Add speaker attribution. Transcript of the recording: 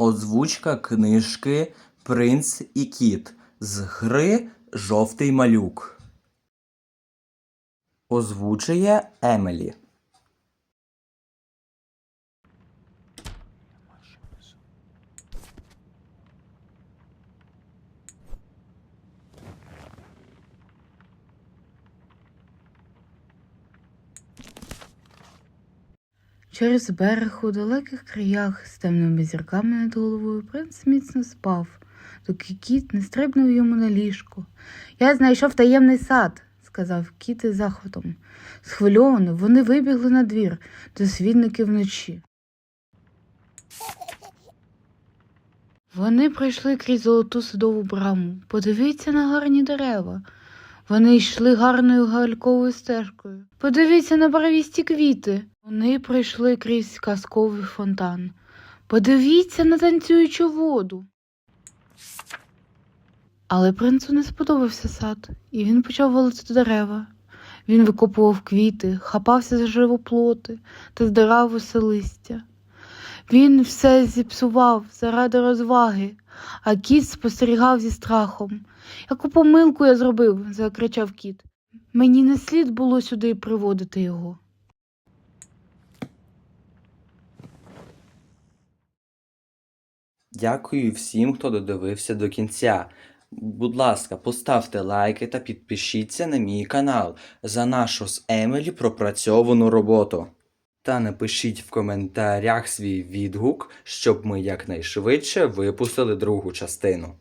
Speaker 1: Озвучка книжки Принц і кіт з гри Жовтий малюк. Озвучує Емелі.
Speaker 2: Через берег у далеких краях з темними зірками над головою принц міцно спав, доки кіт не стрибнув йому на ліжко. Я знайшов таємний сад, сказав кіт із захватом. Схвильовано вони вибігли на двір до свідники вночі. Вони пройшли крізь золоту садову браму. Подивіться на гарні дерева. Вони йшли гарною гальковою стежкою. Подивіться на барвісті квіти. Вони пройшли крізь казковий фонтан. Подивіться на танцюючу воду. Але принцу не сподобався сад, і він почав валити дерева. Він викопував квіти, хапався за живоплоти та здирав усе листя. Він все зіпсував заради розваги, а кіт спостерігав зі страхом. Яку помилку я зробив? закричав кіт. Мені не слід було сюди приводити його.
Speaker 1: Дякую всім, хто додивився до кінця. Будь ласка, поставте лайки та підпишіться на мій канал за нашу з Емелі пропрацьовану роботу. Та напишіть в коментарях свій відгук, щоб ми якнайшвидше випустили другу частину.